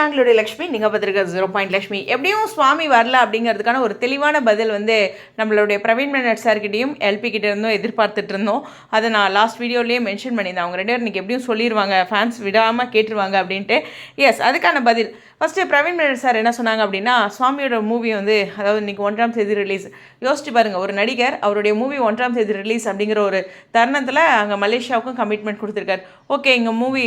நாங்களுடைய லக்ஷ்மி நீங்கள் பார்த்துருக்க zero point Lakshmi. எப்படியும் சுவாமி வரல அப்படிங்கிறதுக்கான ஒரு தெளிவான பதில் வந்து நம்மளுடைய பிரவீன் மேனட் சார்கிட்டையும் எல்பி கிட்ட இருந்தும் எதிர்பார்த்துட்டு இருந்தோம். அதை நான் லாஸ்ட் வீடியோலேயே மென்ஷன் பண்ணியிருந்தேன். அவங்க ரெண்டு பேர் இன்றைக்கி எப்படியும் சொல்லிடுவாங்க ஃபேன்ஸ் விடாமல் கேட்டுருவாங்க அப்படின்ட்டு. எஸ் அதுக்கான பதில் ஃபஸ்ட்டு பிரவீன் மேனட் சார் என்ன சொன்னாங்க அப்படின்னா சுவாமியோட மூவி வந்து அதாவது இன்றைக்கி ஒன்றாம் தேதி ரிலீஸ் யோசிச்சு பாருங்கள் ஒரு நடிகர் அவருடைய மூவி ஒன்றாம் தேதி ரிலீஸ் அப்படிங்கிற ஒரு தருணத்தில் அங்கே மலேசியாவுக்கும் கமிட்மெண்ட் கொடுத்துருக்காரு. ஓகே எங்கள் மூவி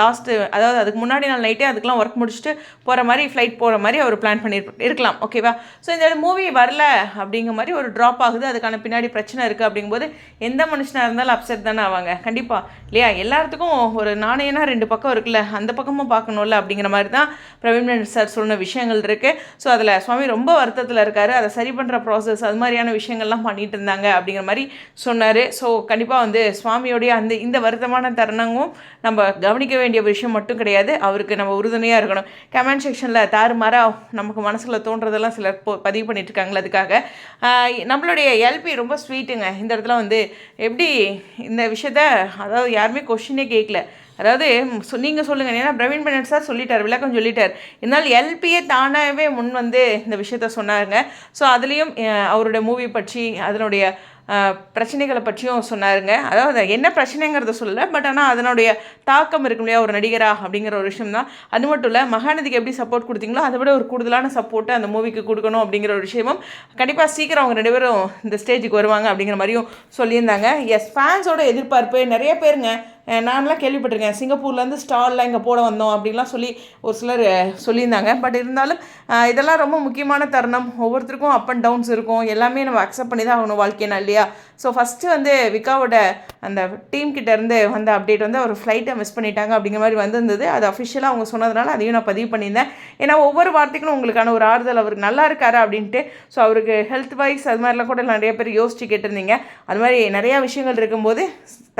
லாஸ்ட்டு அதாவது அதுக்கு முன்னாடி நாள் நைட்டே அதுக்கெலாம் ஒர்க் முடிச்சுட்டு போகிற மாதிரி ஃப்ளைட் போகிற மாதிரி அவர் பிளான் பண்ணி இருக்கலாம் ஓகேவா ஸோ இந்த மூவி வரல அப்படிங்கிற மாதிரி ஒரு ட்ராப் ஆகுது. அதுக்கான பின்னாடி பிரச்சனை இருக்குது அப்படிங்கும்போது எந்த மனுஷனாக இருந்தாலும் அப்செட் தானே ஆவாங்க. கண்டிப்பாக இல்லையா? எல்லாத்துக்கும் ஒரு நாணயனா ரெண்டு பக்கம் இருக்குல்ல. அந்த பக்கமும் பார்க்கணும்ல அப்படிங்கிற மாதிரி தான் பிரவீன் சார் சொன்ன விஷயங்கள் இருக்குது ஸோ அதில் சுவாமி ரொம்ப வருத்தத்தில் இருக்கார். அதை சரி பண்ணுற ப்ராசஸ் அது மாதிரியான விஷயங்கள்லாம் பண்ணிகிட்டு இருந்தாங்க அப்படிங்கிற மாதிரி சொன்னார். ஸோ கண்டிப்பாக வந்து சுவாமியோடைய அந்த இந்த வருத்தமான தருணமும் நம்ம கவனிக்க வேண்டிய விஷயம் மட்டும் கிடையாது. அவருக்கு நம்ம உறுதுணையாக இருக்கணும். கமெண்ட் செக்ஷனில் தாறுமாறாக நமக்கு மனசில் தோன்றதெல்லாம் சிலர் போ- பதிவு பண்ணிட்டு இருக்காங்களே அதுக்காக நம்மளுடைய எல்பி ரொம்ப ஸ்வீட்டுங்க இந்த இடத்துல வந்து எப்படி இந்த விஷயத்த அதாவது யாருமே கொஷினே கேட்கல அதாவது நீங்கள் சொல்லுங்கள் ஏன்னா பிரவீன் பனட் சார் சொல்லிட்டார் விளக்கம் சொல்லிட்டார். இருந்தாலும் எல்பியே தானாகவே முன் வந்து இந்த விஷயத்த சொன்னாருங்க. ஸோ அதுலேயும் அவருடைய மூவி பற்றி அதனுடைய பிரச்சனைகளை பற்றியும் சொன்னாருங்க. அதாவது என்ன பிரச்சனைங்கிறத சொல்லல பட் ஆனால் அதனுடைய தாக்கம் இருக்கும் இல்லையா ஒரு நடிகரா அப்படிங்கிற ஒரு விஷயம் தான் அது மட்டும் இல்லை மகாநதிக்கு எப்படி சப்போர்ட் கொடுத்தீங்களோ அதை விட ஒரு கூடுதலான சப்போர்ட்டை அந்த மூவிக்கு கொடுக்கணும் அப்படிங்கிற ஒரு விஷயமும் கண்டிப்பாக சீக்கிரம் அவங்க ரெண்டு பேரும் இந்த ஸ்டேஜுக்கு வருவாங்க அப்படிங்கிற மாதிரியும் சொல்லியிருந்தாங்க. எஸ் ஃபேன்ஸோட எதிர்பார்ப்பு நிறைய பேருங்க. நான்லாம் கேள்விப்பட்டிருக்கேன். சிங்கப்பூர்லேருந்து ஸ்டால்லாம் இங்கே போட வந்தோம் அப்படின்லாம் சொல்லி ஒரு சிலர் சொல்லியிருந்தாங்க. பட் இருந்தாலும் இதெல்லாம் ரொம்ப முக்கியமான தருணம். ஒவ்வொருத்தருக்கும் அப் அண்ட் டவுன்ஸ் இருக்கும். எல்லாமே நம்ம அக்செப்ட் பண்ணி தான் ஆகணும் வாழ்க்கையினா இல்லையா? ஸோ ஃபஸ்ட்டு வந்து விகாவோட அந்த டீம் கிட்டேருந்து வந்த அப்டேட் வந்து அவர் ஃப்ளைட்டை மிஸ் பண்ணிட்டாங்க அப்படிங்கிற மாதிரி வந்திருந்தது. அது அஃபிஷியலாக அவங்க சொன்னதுனால அதையும் நான் பதிவு பண்ணியிருந்தேன். ஏன்னா ஒவ்வொரு வார்த்தைக்கும் உங்களுக்கான ஒரு ஆறுதல். அவருக்கு நல்லா இருக்காரு அப்படின்ட்டு ஸோ அவருக்கு ஹெல்த் வைஸ் அது மாதிரிலாம் கூட நிறைய பேர் யோசிச்சு கேட்டிருந்தீங்க. அது மாதிரி நிறையா விஷயங்கள் இருக்கும்போது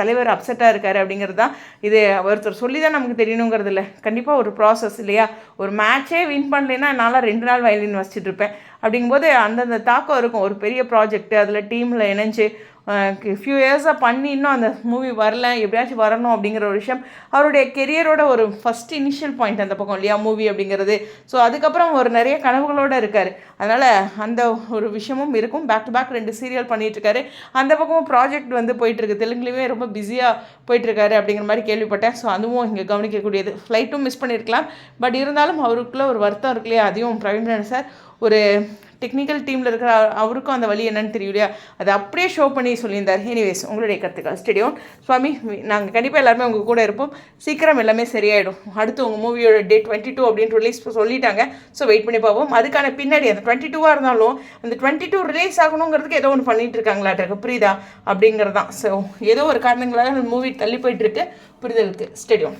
தலைவர் அப்செட்டாக இருக்கார் அப்படிங்கிறது தான் இது ஒருத்தர் சொல்லி தான் நமக்கு தெரியணுங்கிறது இல்லை கண்டிப்பாக ஒரு ப்ராசஸ் இல்லையா? ஒரு மேட்ச்சே வின் பண்ணலைன்னா என்னால் ரெண்டு நாள் வயலின் வச்சுட்டு இருப்பேன். அப்படிங்கும்போது அந்தந்த தாக்கம் இருக்கும். ஒரு பெரிய ப்ராஜெக்ட் அதில் டீமில் இணைஞ்சு ஃபியூ இயர்ஸாக பண்ணி இன்னும் அந்த மூவி வரல எப்படியாச்சும் வரணும் அப்படிங்கிற ஒரு விஷயம். அவருடைய கெரியரோட ஒரு ஃபஸ்ட் இனிஷியல் பாயிண்ட் அந்த பக்கம் இல்லையா மூவி அப்படிங்கிறது. ஸோ அதுக்கப்புறம் ஒரு நிறைய கனவுகளோடு இருக்கார். அதனால் அந்த ஒரு விஷயமும் இருக்கும். பேக் டு பேக் ரெண்டு சீரியல் பண்ணிகிட்ருக்காரு அந்த பக்கமும் ப்ராஜெக்ட் வந்து போயிட்டுருக்கு தெலுங்குலேயுமே ரொம்ப பிஸியாக போயிட்டுருக்காரு அப்படிங்கிற மாதிரி கேள்விப்பட்டேன். ஸோ அதுவும் இங்கே கவனிக்கக்கூடியது. ஃப்ளைட்டும் மிஸ் பண்ணியிருக்கலாம் பட் இருந்தாலும் அவருக்குள்ளே ஒரு வருத்தம் இருக்கு இல்லையா? அதையும் பிரவீன் சார் ஒரு டெக்னிக்கல் டீமில் இருக்கிற அவருக்கும் அந்த வழி என்னன்னு தெரியும் இல்லையா அதை அப்படியே ஷோ பண்ணி சொல்லியிருந்தார். எனிவேஸ் உங்களுடைய கருத்துக்கள். ஸ்டெடியோன் சுவாமி நாங்கள் கண்டிப்பாக எல்லாருமே உங்கள் கூட இருப்போம். சீக்கிரம் எல்லாமே சரியாயிடும். அடுத்து உங்கள் மூவியோட டே டுவெண்ட்டி டூ அப்படின்னு ரிலீஸ் சொல்லிட்டாங்க. ஸோ வெயிட் பண்ணி பார்ப்போம். அதுக்கான பின்னாடி அந்த டுவெண்ட்டி டூவாக இருந்தாலும் அந்த டுவெண்ட்டி டூ ரிலீஸ் ஆகணுங்கிறதுக்கு ஏதோ ஒன்று பண்ணிட்டு இருக்காங்களாட்டிருக்கு புரியுதா? அப்படிங்கிறது தான் ஸோ ஏதோ ஒரு காரணங்களாக மூவி தள்ளி போயிட்டு இருக்கு புரிதலுக்கு ஸ்டெடியோன்